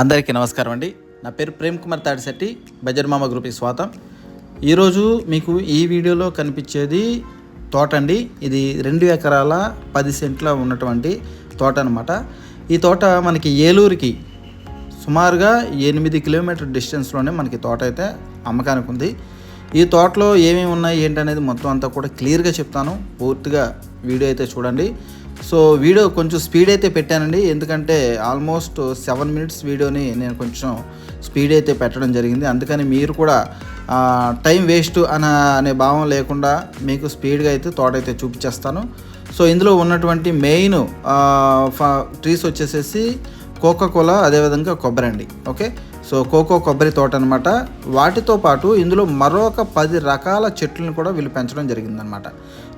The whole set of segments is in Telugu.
అందరికీ నమస్కారం అండి. నా పేరు ప్రేమ్ కుమార్ తాడిశెట్టి బజర్ మామ గ్రూప్కి స్వాతం ఈరోజు మీకు ఈ వీడియోలో కనిపించేది తోట అండి. ఇది రెండు ఎకరాల పది సెంట్ల ఉన్నటువంటి తోట అనమాట ఈ తోట మనకి ఏలూరుకి సుమారుగా ఎనిమిది కిలోమీటర్ డిస్టెన్స్లోనే మనకి తోట అయితే అమ్మకానికి ఉంది. ఈ తోటలో ఏమేమి ఉన్నాయి ఏంటనేది మొత్తం అంతా కూడా క్లియర్గా చెప్తాను. పూర్తిగా వీడియో అయితే చూడండి. సో వీడియో కొంచెం స్పీడ్ అయితే పెట్టానండి. ఎందుకంటే ఆల్మోస్ట్ సెవెన్ మినిట్స్ వీడియోని నేను కొంచెం స్పీడ్ అయితే పెట్టడం జరిగింది. అందుకని మీరు కూడా టైం వేస్ట్ అన అనే భావం లేకుండా మీకు స్పీడ్గా అయితే తోట అయితే చూపించేస్తాను. సో ఇందులో ఉన్నటువంటి మెయిన్ ట్రీస్ వచ్చేసేసి కోకో కోలా అదేవిధంగా కొబ్బరి అండి. ఓకే? సో కోకో కొబ్బరి తోట అనమాట వాటితో పాటు ఇందులో మరొక పది రకాల చెట్లను కూడా వీళ్ళు పెంచడం జరిగిందనమాట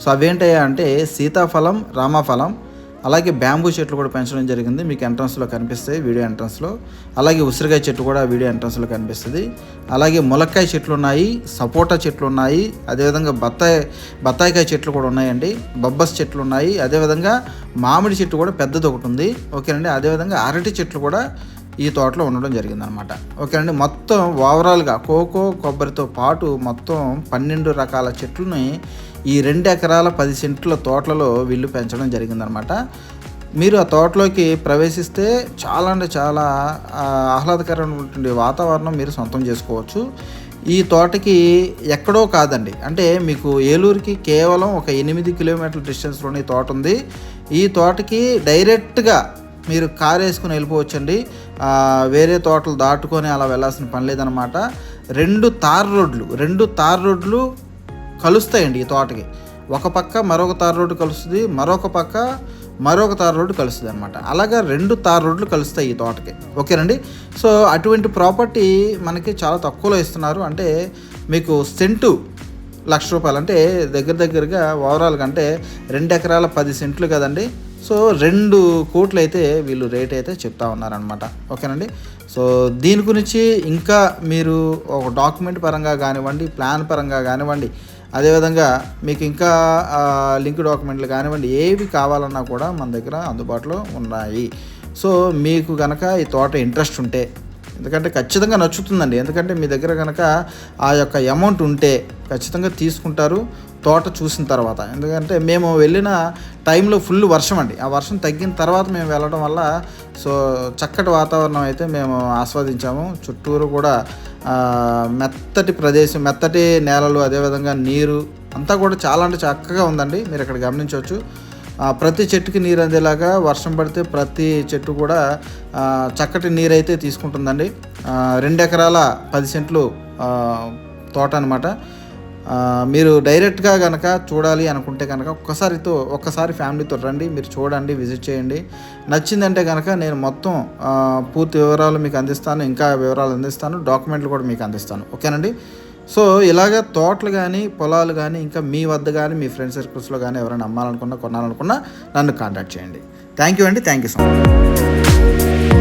సో అవేంటయ్యా అంటే సీతాఫలం రామఫలం అలాగే బ్యాంబూ చెట్లు కూడా పెంచడం జరిగింది. మీకు ఎంట్రన్స్లో కనిపిస్తాయి వీడియో ఎంట్రన్స్లో. అలాగే ఉసిరికాయ చెట్టు కూడా వీడియో ఎంట్రన్స్లో కనిపిస్తుంది. అలాగే ములక్కాయ చెట్లు ఉన్నాయి సపోటా చెట్లు ఉన్నాయి అదేవిధంగా బత్తాయి బత్తాయికాయ చెట్లు కూడా ఉన్నాయండి. బొబ్బస్ చెట్లు ఉన్నాయి అదేవిధంగా మామిడి చెట్టు కూడా పెద్దది ఒకటి ఉంది. ఓకేనండి? అదేవిధంగా అరటి చెట్లు కూడా ఈ తోటలో ఉండడం జరిగిందనమాట ఓకేనండి? మొత్తం ఓవరాల్గా కోకో కొబ్బరితో పాటు మొత్తం పన్నెండు రకాల చెట్లని ఈ రెండు ఎకరాల పది సెంట్ల తోటలలో వీళ్ళు పెంచడం జరిగిందనమాట మీరు ఆ తోటలోకి ప్రవేశిస్తే చాలా అంటే చాలా ఆహ్లాదకరమైనటువంటి వాతావరణం మీరు సొంతం చేసుకోవచ్చు. ఈ తోటకి ఎక్కడో కాదండి. అంటే మీకు ఏలూరుకి కేవలం ఒక ఎనిమిది కిలోమీటర్ల డిస్టెన్స్లోనే ఈ తోట ఉంది. ఈ తోటకి డైరెక్ట్గా మీరు కారు వేసుకుని వెళ్ళిపోవచ్చండి. వేరే తోటలు దాటుకొని అలా వెళ్ళాల్సిన పని లేదనమాట రెండు తార్ రోడ్లు రెండు తార్ రోడ్లు కలుస్తాయండి ఈ తోటకి. ఒక పక్క మరొక తార్ రోడ్డు కలుస్తుంది మరొక పక్క మరొక తార్ రోడ్డు కలుస్తుంది అనమాట అలాగా రెండు తార్ రోడ్లు కలుస్తాయి ఈ తోటకి. ఓకేనండి? సో అటువంటి ప్రాపర్టీ మనకి చాలా తక్కువలో ఇస్తున్నారు. అంటే మీకు సెంటు లక్ష రూపాయలు అంటే దగ్గర దగ్గరగా ఓవరాల్గా అంటే రెండు ఎకరాల పది సెంట్లు కదండి? సో రెండు కోట్లు అయితే వీళ్ళు రేట్ అయితే చెప్తా ఉన్నారనమాట ఓకేనండి? సో దీని గురించి ఇంకా మీరు ఒక డాక్యుమెంట్ పరంగా కానివ్వండి ప్లాన్ పరంగా కానివ్వండి అదేవిధంగా మీకు ఇంకా లింక్ డాక్యుమెంట్లు కానివ్వండి ఏవి కావాలన్నా కూడా మన దగ్గర అందుబాటులో ఉన్నాయి. సో మీకు కనుక ఈ తోట ఇంట్రెస్ట్ ఉంటే ఎందుకంటే ఖచ్చితంగా నచ్చుతుందండి. ఎందుకంటే మీ దగ్గర కనుక ఆ యొక్క అమౌంట్ ఉంటే ఖచ్చితంగా తీసుకుంటారు తోట చూసిన తర్వాత. ఎందుకంటే మేము వెళ్ళిన టైంలో ఫుల్ వర్షం అండి. ఆ వర్షం తగ్గిన తర్వాత మేము వెళ్ళడం వల్ల సో చక్కటి వాతావరణం అయితే మేము ఆస్వాదించాము. చుట్టూరు కూడా మెత్తటి ప్రదేశం మెత్తటి నేలలు అదేవిధంగా నీరు అంతా కూడా చాలా అంటే చక్కగా ఉందండి. మీరు ఇక్కడ గమనించవచ్చు. ప్రతి చెట్టుకి నీరు అందేలాగా వర్షం పడితే ప్రతి చెట్టు కూడా చక్కటి నీరు అయితే తీసుకుంటుందండి రెండు ఎకరాల పది సెంట్లు తోట అనమాట మీరు డైరెక్ట్గా కనుక చూడాలి అనుకుంటే కనుక ఒక్కసారితో ఒక్కసారి ఫ్యామిలీతో రండి మీరు చూడండి విజిట్ చేయండి. నచ్చిందంటే కనుక నేను మొత్తం పూర్తి వివరాలు మీకు అందిస్తాను ఇంకా వివరాలు అందిస్తాను డాక్యుమెంట్లు కూడా మీకు అందిస్తాను. ఓకేనండి? సో ఇలాగ తోటలు కానీ పొలాలు కానీ ఇంకా మీ వద్ద కానీ మీ ఫ్రెండ్ సర్కిల్స్లో కానీ ఎవరైనా అమ్మాలనుకున్నా కొనాలనుకున్నా నన్ను కాంటాక్ట్ చేయండి. థ్యాంక్ యూ అండి థ్యాంక్ యూ సో మచ్.